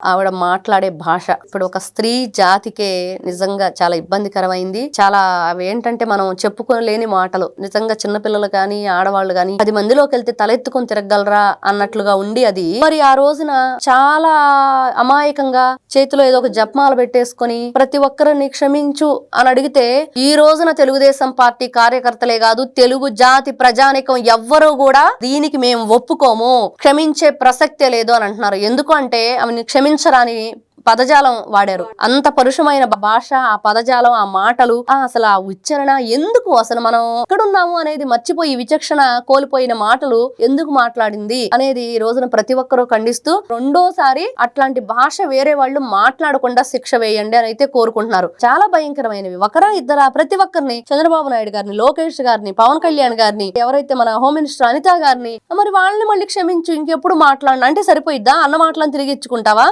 ఆవిడ మాట్లాడే భాష. ఇప్పుడు ఒక స్త్రీ జాతికే నిజంగా చాలా ఇబ్బందికరమైంది. చాలా అవి ఏంటంటే మనం చెప్పుకోలేని మాటలు. నిజంగా చిన్నపిల్లలు కానీ ఆడవాళ్ళు కానీ పది మందిలోకి వెళ్తే తలెత్తుకొని తిరగలరా అన్నట్లుగా ఉండి అది. మరి ఆ రోజున చాలా అమాయకంగా చేతిలో ఏదో ఒక జపమాల పెట్టేసుకొని ప్రతి ఒక్కరిని క్షమించు అని అడిగితే ఈ రోజున తెలుగుదేశం పార్టీ కార్యకర్తలే కాదు తెలుగు జాతి ప్రజానికం ఎవ్వరూ కూడా దీనికి మేము ఒప్పుకోము. క్షమించే ప్రసక్తే లేదు అని అంటున్నారు. ఎందుకు అంటే ఆమెను క్షమించరాని పదజాలం వాడారు. అంత పరుషమైన భాష ఆ పదజాలం ఆ మాటలు ఆ అసలు ఆ ఉచ్చారణ ఎందుకు అసలు మనం ఎక్కడున్నాము అనేది మర్చిపోయి విచక్షణ కోల్పోయిన మాటలు ఎందుకు మాట్లాడింది అనేది ఈ రోజున ప్రతి ఒక్కరూ ఖండిస్తూ రెండోసారి అట్లాంటి భాష వేరే వాళ్ళు మాట్లాడకుండా శిక్ష వేయండి అని అయితే కోరుకుంటున్నారు. చాలా భయంకరమైనవి. ఒకరా ఇద్దరా ప్రతి ఒక్కరిని చంద్రబాబు నాయుడు గారిని లోకేష్ గారిని పవన్ కళ్యాణ్ గారిని ఎవరైతే మన హోమ్ మినిస్టర్ అనిత గారిని మరి వాళ్ళని మళ్ళీ క్షమించు ఇంకెప్పుడు మాట్లాడిన అంటే సరిపోయిద్దా? అన్న మాటలను తిరిగి ఇచ్చుకుంటావా?